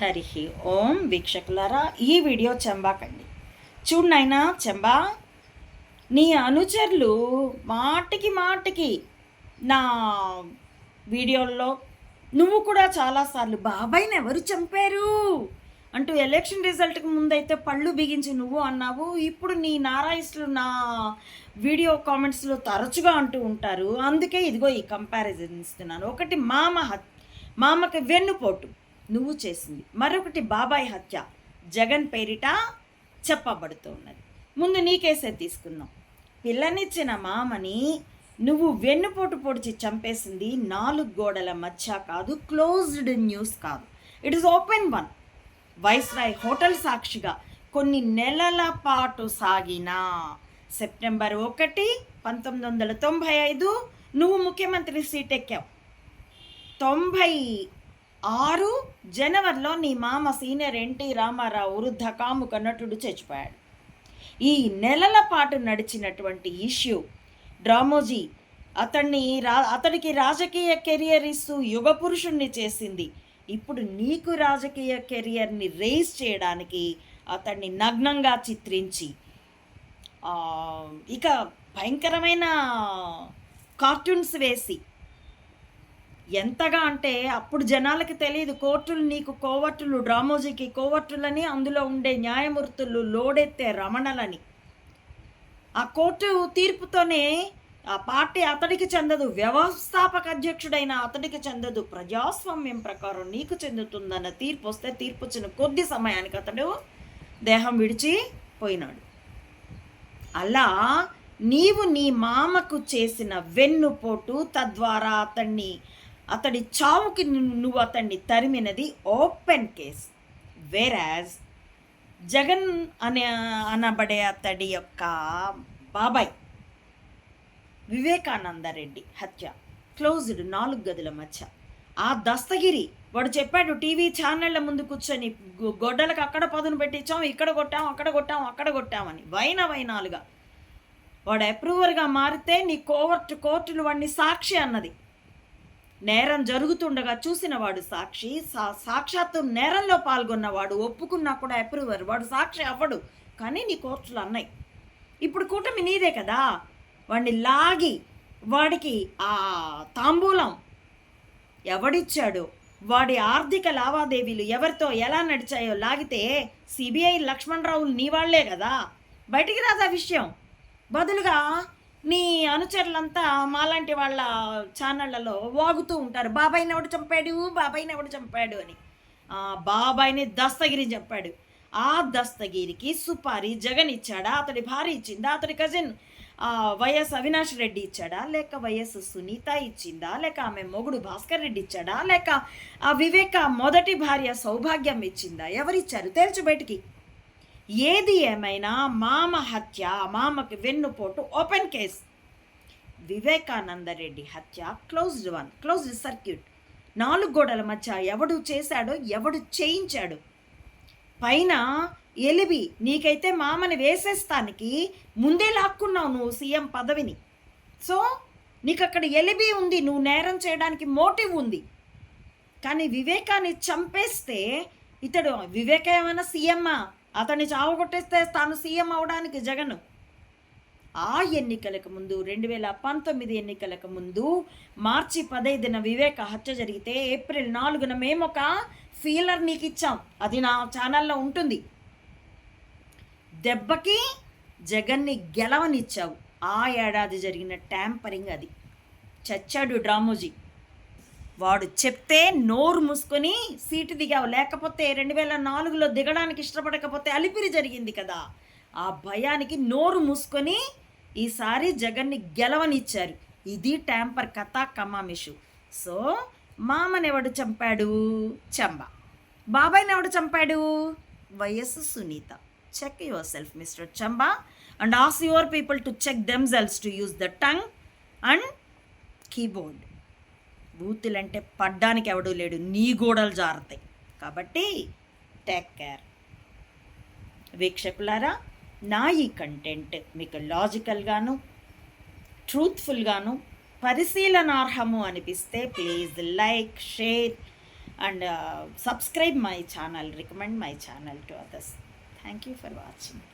హరి ఓం వీక్షకులారా ఈ వీడియో చెంబాకండి చూడు నాయనా చెంబా నీ అనుచరులు మాటికి మాటికి నా వీడియోల్లో నువ్వు కూడా చాలాసార్లు బాబాయ్ని ఎవరు చంపారు? అంటూ ఎలక్షన్ రిజల్ట్కి ముందైతే పళ్ళు బిగించి నువ్వు అన్నావు. ఇప్పుడు నీ నారాయిస్టులు నా వీడియో కామెంట్స్లో తరచుగా అంటూ ఉంటారు. అందుకే ఇదిగో ఈ కంపారిజన్ ఇస్తున్నాను. ఒకటి మామ హత్ మామకి వెన్నుపోటు. నువ్వు చేసింది. మరొకటి బాబాయ్ హత్య. జగన్ పేరిట చెప్పబడుతున్నది. ముందు నీ కేసే తీసుకుందాం. పిల్లనిచ్చిన మామని నువ్వు వెన్నుపోటు పొడిచి చంపేసింది నాలుగు గోడల మధ్య కాదు క్లోజ్డ్ న్యూస్ కాదు. It is open one Viceroy hotel సాక్షిగా కొన్ని నెలల పాటు సాగిన సెప్టెంబర్ ఒకటి పంతొమ్మిది వందల తొంభై ఐదు నువ్వు ముఖ్యమంత్రి సీట్ ఎక్కావు. తొంభై ఆరు జనవరిలో నీ మామ సీనియర్ ఎన్టీ రామారావు వృద్ధ కాముక నటుడు చచ్చిపోయాడు. ఈ నెలల పాటు నడిచినటువంటి ఇష్యూ డ్రామోజీ అతన్ని రా అతడికి రాజకీయ కెరియర్ ఇస్తూ యుగ పురుషుణ్ణి చేసింది. ఇప్పుడు నీకు రాజకీయ కెరియర్ని రేస్ చేయడానికి అతన్ని నగ్నంగా చిత్రించి ఇక భయంకరమైన కార్టూన్స్ వేసి ఎంతగా అంటే అప్పుడు జనాలకి తెలియదు కోర్టులు నీకు కోవట్టులు డ్రామోజీకి కోవట్టులని అందులో ఉండే న్యాయమూర్తులు లోడెత్తే రమణలని. ఆ కోర్టు తీర్పుతోనే ఆ పార్టీ అతడికి చెందదు వ్యవస్థాపక అధ్యక్షుడైన అతడికి చెందదు ప్రజాస్వామ్యం ప్రకారం నీకు చెందుతుందన్న తీర్పు వస్తే తీర్పు వచ్చిన కొద్ది సమయానికి అతడు దేహం విడిచి పోయినాడు. అలా నీవు నీ మామకు చేసిన వెన్నుపోటు తద్వారా అతన్ని అతడి చావుకి నువ్వు అతన్ని తరిమినది ఓపెన్ కేస్. వేరాజ్ జగన్ అనే అనబడే అతడి యొక్క బాబాయ్ వివేకానందరెడ్డి హత్య. క్లోజ్డ్ నాలుగు గదుల మధ్య. ఆ దస్తగిరి వాడు చెప్పాడు టీవీ ఛానళ్ళ ముందు కూర్చొని గొ- గొడ్డలకు అక్కడ పదును పెట్టించాం ఇక్కడ కొట్టాం అక్కడ కొట్టాం అక్కడ కొట్టామని. వైన వైనాలుగా. వాడు అప్రూవర్గా మారితే నీ కోవర్ట్ కోర్టులు వాడిని సాక్షి అన్నది. నేరం జరుగుతుండగా చూసినవాడు సాక్షి సా సాక్షాత్తు నేరంలో పాల్గొన్నవాడు ఒప్పుకున్నా కూడా అప్రూవర్ వాడు సాక్షి అవ్వడు. కానీ నీ కోర్టులు అన్నాయి ఇప్పుడు కూటమి నీదే కదా. వాడిని లాగి వాడికి ఆ తాంబూలం ఎవడిచ్చాడు? వాడి ఆర్థిక లావాదేవీలు ఎవరితో ఎలా నడిచాయో లాగితే సిబిఐ లక్ష్మణరావులు నీ వాళ్ళే కదా. బయటికి రాదా విషయం? బదులుగా నీ అనుచరులంతా మాలాంటి వాళ్ళ ఛానళ్ళలో వాగుతూ ఉంటారు. బాబాయ్ని ఎవడు చంపాడు? బాబాయ్ని ఎవడు చంపాడు? అని. బాబాయిని బాబాయ్ని దస్తగిరి చంపాడు. ఆ దస్తగిరికి సుపారి జగన్ ఇచ్చాడా? అతడి భార్య ఇచ్చిందా? అతడి కజిన్ వైఎస్ అవినాష్ రెడ్డి ఇచ్చాడా? లేక వైఎస్ సునీత ఇచ్చిందా? లేక ఆమె మొగుడు భాస్కర్ రెడ్డి ఇచ్చాడా? లేక ఆ వివేక మొదటి భార్య సౌభాగ్యం ఇచ్చిందా? ఎవరిచ్చారు? తేల్చు బయటికి. ఏది ఏమైనా మామ హత్య మామకి వెన్నుపోటు ఓపెన్ కేస్ వివేకానంద రెడ్డి హత్య క్లోజ్డ్ వన్ క్లోజ్డ్ సర్క్యూట్ నాలుగు గోడల మధ్య ఎవడు చేశాడో ఎవడు చేయించాడు? పైన ఎలిబి నీకైతే మామని వేసేస్తానికి ముందే లాక్కున్నావు నువ్వు సీఎం పదవిని. సో నీకు అక్కడ ఎలిబి ఉంది నువ్వు నేరం చేయడానికి మోటివ్ ఉంది. కానీ వివేకాన్ని చంపేస్తే ఇతడు వివేక ఏమైనా సీఎమ్మా? అతన్ని చావగొట్టేస్తే తాను సీఎం అవడానికి జగన్. ఆ ఎన్నికలకు ముందు రెండు వేల పంతొమ్మిది ఎన్నికలకు ముందు మార్చి పదైదున వివేక హత్య జరిగితే ఏప్రిల్ నాలుగున మేము ఒక ఫీలర్ నీకు ఇచ్చాం. అది నా ఛానల్లో ఉంటుంది. దెబ్బకి జగన్ని గెలవనిచ్చావు. ఆ ఏడాది జరిగిన ట్యాంపరింగ్ అది. చచ్చాడు డ్రామోజీ. వాడు చెప్తే నోరు మూసుకొని సీటు దిగావు. లేకపోతే రెండు వేల నాలుగులో దిగడానికి ఇష్టపడకపోతే అలిపిరి జరిగింది కదా. ఆ భయానికి నోరు మూసుకొని ఈసారి జగన్ని గెలవనిచ్చారు. ఇది ట్యాంపర్ కథ కమామిషు సో మామని ఎవడు చంపాడు? చంబ. బాబాయ్ని ఎవడు చంపాడు? YS Sunitha. Check your self mister Chamba. And ask your people to check themselves to use the tongue and keyboard బూతులంటే పడ్డానికి ఎవడూ లేడు నీ గోడలు జారుతాయి. కాబట్టి టేక్ కేర్ వీక్షకులారా నా ఈ కంటెంట్ మీకు లాజికల్గాను ట్రూత్ఫుల్గాను పరిశీలనార్హము అనిపిస్తే please like share and subscribe my channel recommend my channel to others thank you for watching